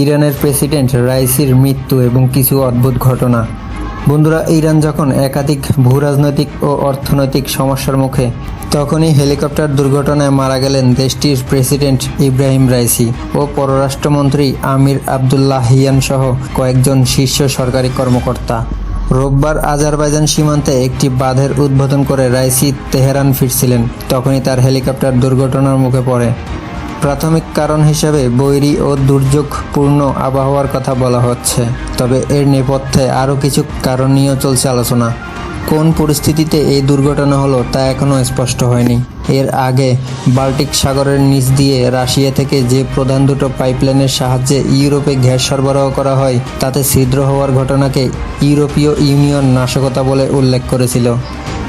ইরানের প্রেসিডেন্ট রাইসির মৃত্যু এবং কিছু অদ্ভুত ঘটনা। বন্ধুরা, ইরান যখন একাধিক ভূরাজনৈতিক ও অর্থনৈতিক সমস্যার মুখে, তখনই হেলিকপ্টার দুর্ঘটনায় মারা গেলেন দেশটির প্রেসিডেন্ট ইব্রাহিম রাইসি ও পররাষ্ট্রমন্ত্রী আমির আবদুল্লাহ হিয়ান সহ কয়েকজন শীর্ষ সরকারি কর্মকর্তা। রোববার আজারবাইজান সীমান্তে একটি বাঁধের উদ্বোধন করে রাইসি তেহরান ফিরছিলেন, তখনই তার হেলিকপ্টার দুর্ঘটনার মুখে পড়ে। প্রাথমিক কারণ হিসেবে বৈরী ও দুর্যোগপূর্ণ আবহাওয়ার কথা বলা হচ্ছে। তবে এর নেপথ্যে আরও কিছু কারণ নিয়েও চলছে আলোচনা। কোন পরিস্থিতিতে এই দুর্ঘটনা হলো তা এখনও স্পষ্ট হয়নি। এর আগে বাল্টিক সাগরের নিচ দিয়ে রাশিয়া থেকে যে প্রধান দুটো পাইপলাইনের সাহায্যে ইউরোপে গ্যাস সরবরাহ করা হয়, তাতে ছিদ্র হওয়ার ঘটনাকে ইউরোপীয় ইউনিয়ন নাশকতা বলে উল্লেখ করেছিল।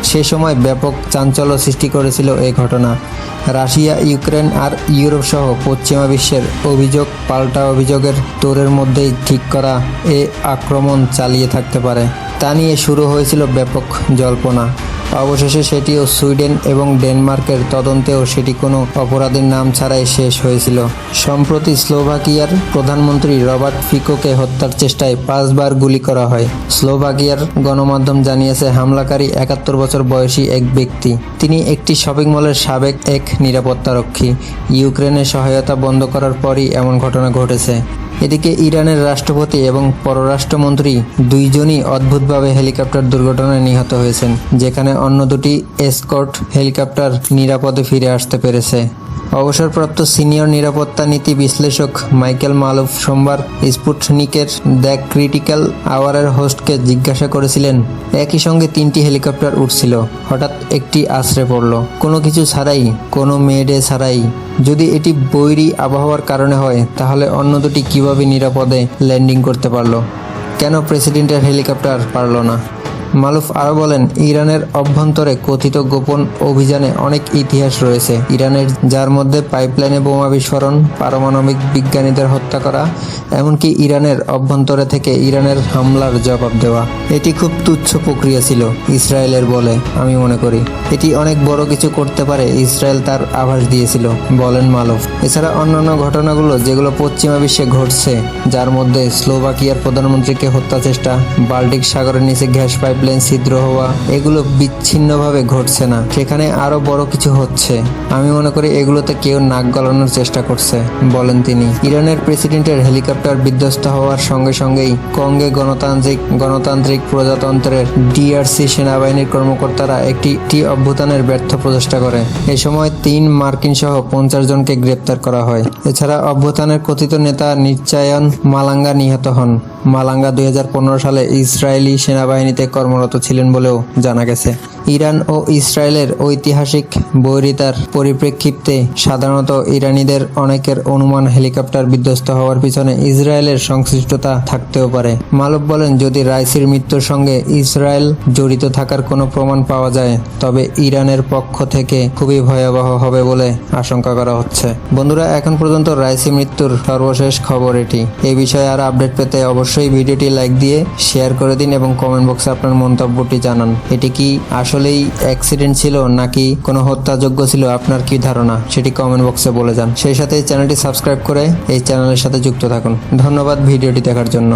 সে সময় ব্যাপক চাঞ্চল্য সৃষ্টি করেছিল এই ঘটনা। রাশিয়া, ইউক্রেন আর ইউরোপ সহ পশ্চিমা বিশ্বের অভিযোগ, পাল্টা অভিযোগের তোরের মধ্যেই ঠিক করা এ আক্রমণ চালিয়ে থাকতে পারে। তা নিয়ে শুরু হয়েছিল ব্যাপক জল্পনা। অবশেষে সেটিও সুইডেন এবং ডেনমার্কের তদন্তেও সেটি কোনো অপরাধের নাম ছাড়াই শেষ হয়েছিল। সম্প্রতি স্লোভাকিয়ার প্রধানমন্ত্রী রবার্ট ফিকোকে হত্যার চেষ্টায় পাঁচবার গুলি করা হয়। স্লোভাকিয়ার গণমাধ্যম জানিয়েছে, হামলাকারী একাত্তর বছর বয়সী এক ব্যক্তি। তিনি একটি শপিং মলের সাবেক এক নিরাপত্তারক্ষী। ইউক্রেনের সহায়তা বন্ধ করার পরই এমন ঘটনা ঘটেছে। এদিকে ইরানের রাষ্ট্রপতি এবং পররাষ্ট্রমন্ত্রী দুইজনই অদ্ভুতভাবে হেলিকপ্টার দুর্ঘটনায় নিহত হয়েছেন, যেখানে অন্য দুটি এসকর্ট হেলিকপ্টার নিরাপদে ফিরে আসতে পেরেছে। অবসরপ্রাপ্ত সিনিয়র নিরাপত্তা নীতি বিশ্লেষক মাইকেল মালুফ সোমবার স্পুটনিকের দ্য ক্রিটিক্যাল আওয়ারের হোস্টকে জিজ্ঞাসা করেছিলেন, একই সঙ্গে তিনটি হেলিকপ্টার উঠছিল, হঠাৎ একটি আছড়ে পড়ল। কোনো কিছু ছাড়াই, কোনো মেয়েডে ছাড়াই। যদি এটি বৈরী আবহাওয়ার কারণে হয়, তাহলে অন্য দুটি কীভাবে নিরাপদে ল্যান্ডিং করতে পারল? কেন প্রেসিডেন্টের হেলিকপ্টার পারল না? মালুফ আরও বলেন, ইরানের অভ্যন্তরে কথিত গোপন অভিযানে অনেক ইতিহাস রয়েছে। ইরানের যার মধ্যে পাইপলাইনে বোমা বিস্ফোরণ, পারমাণবিক বিজ্ঞানীদের হত্যা করা, এমনকি ইরানের অভ্যন্তরে থেকে ইরানের হামলার জবাব দেওয়া। এটি খুব তুচ্ছ প্রক্রিয়া ছিল, ইসরায়েলের বলে আমি মনে করি। এটি অনেক বড় কিছু করতে পারে, ইসরায়েল তার আভাস দিয়েছিল, বলেন মালুফ। এছাড়া অন্যান্য ঘটনাগুলো যেগুলো পশ্চিমা বিশ্বে ঘটছে, যার মধ্যে স্লোভাকিয়ার প্রধানমন্ত্রীকে হত্যা চেষ্টা, বাল্টিক সাগরের নিচে গ্যাস পাইপলাইন ছিদ্র হওয়া, এগুলো বিচ্ছিন্নভাবে ঘটছে না। সেখানে আরও বড় কিছু হচ্ছে। আমি মনে করি এগুলোতে কেউ নাক গলানোর চেষ্টা করছে, বলেন তিনি। ইরানের প্রেসিডেন্টের হেলিকপ্টার বিধ্বস্ত হওয়ার সঙ্গে সঙ্গেই কঙ্গে গণতান্ত্রিক গণতান্ত্রিক প্রজাতন্ত্রের ডিআরসি সেনাবাহিনীর কর্মকর্তারা একটি টি অভ্যুত্থানের ব্যর্থ প্রচেষ্টা করে। এ সময় তিন মার্কিন সহ পঞ্চাশ জনকে গ্রেপ্তার করা হয়। এছাড়া অভ্যুত্থানের কথিত নেতা নিশ্চয়ন মালাঙ্গা নিহত হন। মালাঙ্গা দুই হাজার পনেরো সালে ইসরায়েলি সেনাবাহিনীতে কর্মরত ছিলেন বলেও জানা গেছে। ইরান ও ইসরায়েলের ঐতিহাসিক বৈরিতার পরিপ্রেক্ষিতে সাধারণত ইরানিদের অনেকের অনুমান হেলিকপ্টার বিধ্বস্ত হওয়ার পিছনে ইসরায়েলের সংশ্লিষ্টতা থাকতেও পারে। মালব বলেন, যদি রাইসির মৃত্যুর সঙ্গে ইসরায়েল জড়িত থাকার কোনো প্রমাণ পাওয়া যায়, তবে ইরানের পক্ষ থেকে খুবই ভয়াবহ হবে বলে আশঙ্কা করা হচ্ছে। বন্ধুরা, এখন পর্যন্ত রাইসি মৃত্যুর সর্বশেষ খবর এটি। এই বিষয়ে আর আপডেট পেতে অবশ্যই ভিডিওটি লাইক দিয়ে শেয়ার করে দিন এবং কমেন্ট বক্সে আপনার মন্তব্যটি জানান। এটি কি আসলেই অ্যাক্সিডেন্ট ছিল নাকি কোনো হত্যাযোগ্য ছিল? আপনার কি ধারণা? সেটি কমেন্ট বক্সে বলে যান। সেই সাথে চ্যানেলটি সাবস্ক্রাইব করে এই চ্যানেলের সাথে যুক্ত থাকুন। ধন্যবাদ ভিডিওটি দেখার জন্য।